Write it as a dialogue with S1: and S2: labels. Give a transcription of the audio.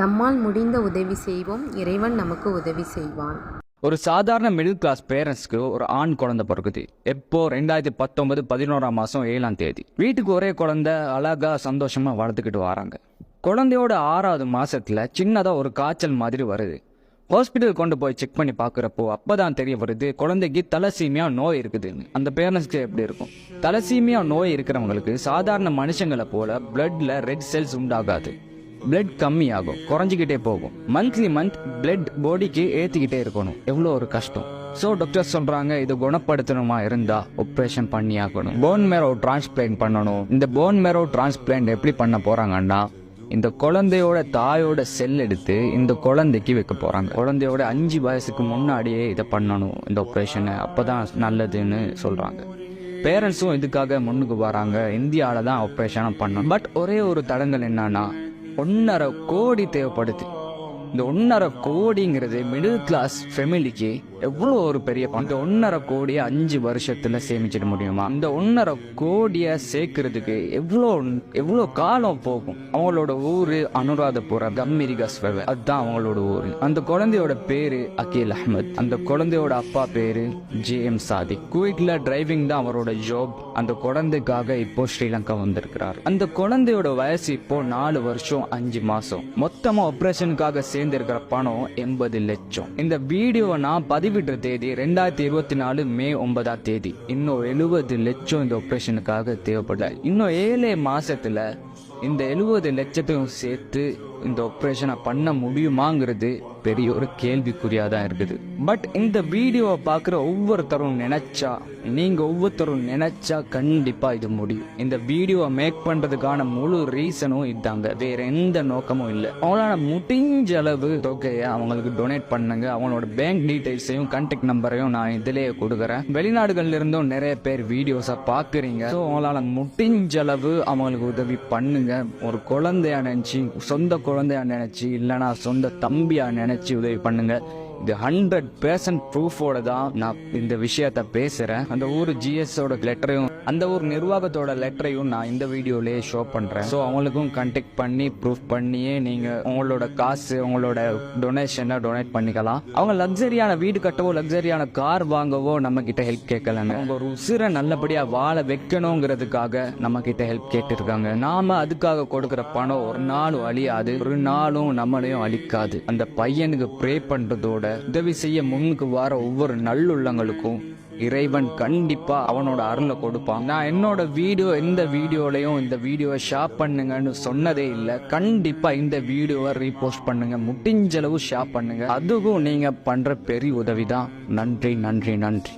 S1: நம்மால் முடிந்த உதவி செய்வோம் இறைவன் நமக்கு உதவி செய்வான்.
S2: ஒரு சாதாரண மிடில் கிளாஸ் பேரண்ட்ஸ்க்கு ஒரு ஆண் குழந்தை பிறகுது எப்போ? ரெண்டாயிரத்தி பத்தொன்பது பதினோராம் மாதம் ஏழாம் தேதி. வீட்டுக்கு ஒரே குழந்தை அழகா சந்தோஷமா வளர்த்துக்கிட்டு வராங்க. குழந்தையோட ஆறாவது மாசத்துல சின்னதா ஒரு காய்ச்சல் மாதிரி வருது. ஹாஸ்பிட்டல் கொண்டு போய் செக் பண்ணி பார்க்குறப்போ அப்போ தான் தெரிய வருது குழந்தைக்கு தலசீமியா நோய் இருக்குதுன்னு. அந்த பேரண்ட்ஸ்க்கு எப்படி இருக்கும்? தலசீமியா நோய் இருக்கிறவங்களுக்கு சாதாரண மனுஷங்களை போல பிளட்ல ரெட் செல்ஸ் உண்டாகாது. பிளட் கம்மியாகும் குறைஞ்சிக்கிட்டே போகும். மந்த்லி மந்த் பிளட் பாடிக்கு ஏற்றிக்கிட்டே இருக்கணும். எவ்வளோ ஒரு கஷ்டம். ஸோ டாக்டர் சொல்றாங்க இது குணப்படுத்தணுமா இருந்தா ஆப்ரேஷன் பண்ணி ஆகணும் போன் மேரோ டிரான்ஸ்பிளான்ட் பண்ணணும். இந்த போன் மேரோ டிரான்ஸ்பிளான்ட் எப்படி பண்ண போறாங்கன்னா இந்த குழந்தையோட தாயோட செல் எடுத்து இந்த குழந்தைக்கு வைக்க போறாங்க. குழந்தையோட அஞ்சு வயசுக்கு முன்னாடியே இதை பண்ணணும் இந்த ஆப்ரேஷனை அப்பதான் நல்லதுன்னு சொல்றாங்க. பேரண்ட்ஸும் இதுக்காக முன்னுக்கு வராங்க. இந்தியாவில் தான் ஆப்ரேஷனாக பண்ணணும். பட் ஒரே ஒரு தடங்கள் என்னன்னா ஒன்னரை கோடி தேவைப்படுது. இந்த ஒன்னரை கோடிங்கிறது மிடில் கிளாஸ் ஃபெமிலிக்கு எவ்வளோ ஒரு பெரிய இந்த ஒன்னரை கோடியை அஞ்சு வருஷத்துல சேமிச்சிட முடியுமா? இந்த ஒன்னரை கோடியை சேர்க்கறதுக்கு எவ்வளோ எவ்வளோ காலம் போகும்? அவங்களோட ஊரு அனுராதபுரம் கம்மிரிகஸ்வர அதுதான் அவங்களோட ஊரு. அந்த குழந்தையோட பேரு அகில் அஹ்மத். அந்த குழந்தையோட அப்பா பேரு ஜே எம் சாதி குவைட்ல டிரைவிங் தான் அவரோட ஜாப் அந்த குழந்தைக்காக இப்போ ஸ்ரீலங்கா வந்திருக்கிறார். அந்த குழந்தையோட வயசு இப்போ நாலு வருஷம் அஞ்சு மாசம். மொத்தமா ஆபரேஷனுக்காக சேர்ந்திருக்கிற பணம் எண்பது லட்சம். இந்த வீடியோவை நான் பதிவிடுற தேதி ரெண்டாயிரத்தி இருபத்தி நாலு மே ஒன்பதாம் தேதி. இன்னும் எழுபது லட்சம் இந்த ஆப்ரேஷனுக்காக தேவைப்படல. இன்னும் ஏழே மாசத்துல இந்த எழுபது லட்சத்தையும் சேர்த்து இந்த ஆப்ரேஷனை பண்ண முடியுமாங்கிறது பெரிய ஒரு கேள்விக்குறியா தான் இருக்குது. பட் இந்த வீடியோவை பார்க்குற ஒவ்வொருத்தரும் நினைச்சா நீங்க ஒவ்வொருத்தரும் நினைச்சா கண்டிப்பா இது முடியும். இந்த வீடியோவை மேக் பண்றதுக்கான முழு ரீசனும் இதாங்க. வேற எந்த நோக்கமும் இல்லை. அவங்களால முடிஞ்ச அளவு தொகையை அவங்களுக்கு டொனேட் பண்ணுங்க. அவங்களோட பேங்க் டீட்டெயில்ஸையும் கான்டாக்ட் நம்பரையும் நான் இதிலேயே கொடுக்குறேன். வெளிநாடுகள்ல இருந்தும் நிறைய பேர் வீடியோஸை பார்க்குறீங்க. ஸோ அவங்களால முடிஞ்ச அளவு அவங்களுக்கு உதவி பண்ணுங்க. ஒரு குழந்தையா நினச்சி சொந்த குழந்தையாக நினைச்சு இல்லைனா சொந்த தம்பியா நினைச்சு உதவி பண்ணுங்க. இது ஹண்ட்ரட் பேர்சன்ட் ப்ரூஃபோட தான் நான் இந்த விஷயத்த பேசுகிறேன் அந்த ஊர் ஜிஎஸோட லெட்டரையும் அந்த ஒரு நிர்வாகத்தோட லெட்டரையும் நான் இந்த வீடியோலயே ஷோ பண்றேன். ஸோ அவங்களுக்கும் கண்டெக்ட் பண்ணி ப்ரூஃப் பண்ணியே நீங்க உங்களோட காசு உங்களோட டொனேஷனை டொனேட் பண்ணிக்கலாம். அவங்க லக்ஸரியான வீடு கட்டவோ லக்ஸரியான கார் வாங்கவோ நம்ம கிட்ட ஹெல்ப் கேட்கலன்னு அவங்க ஒரு உசிரை நல்லபடியா வாழ வைக்கணுங்கிறதுக்காக நம்ம கிட்ட ஹெல்ப் கேட்டிருக்காங்க. நாம அதுக்காக கொடுக்குற பணம் ஒரு நாளும் அழியாது. ஒரு நாளும் நம்மளையும் அழிக்காது. அந்த பையனுக்கு ப்ரே பண்றதோட உதவி செய்ய முன்னுக்கு வர ஒவ்வொரு நல்லுள்ளங்களுக்கும் இறைவன் கண்டிப்பா அவனோட அருளை கொடுப்பான். நான் என்னோட வீடியோ எந்த வீடியோலையும் இந்த வீடியோவை ஷேர் பண்ணுங்கன்னு சொன்னதே இல்லை. கண்டிப்பா இந்த வீடியோவை ரீபோஸ்ட் பண்ணுங்க. முடிஞ்ச அளவு ஷேர் பண்ணுங்க. அதுவும் நீங்க பண்ற பெரிய உதவி தான் நன்றி நன்றி நன்றி.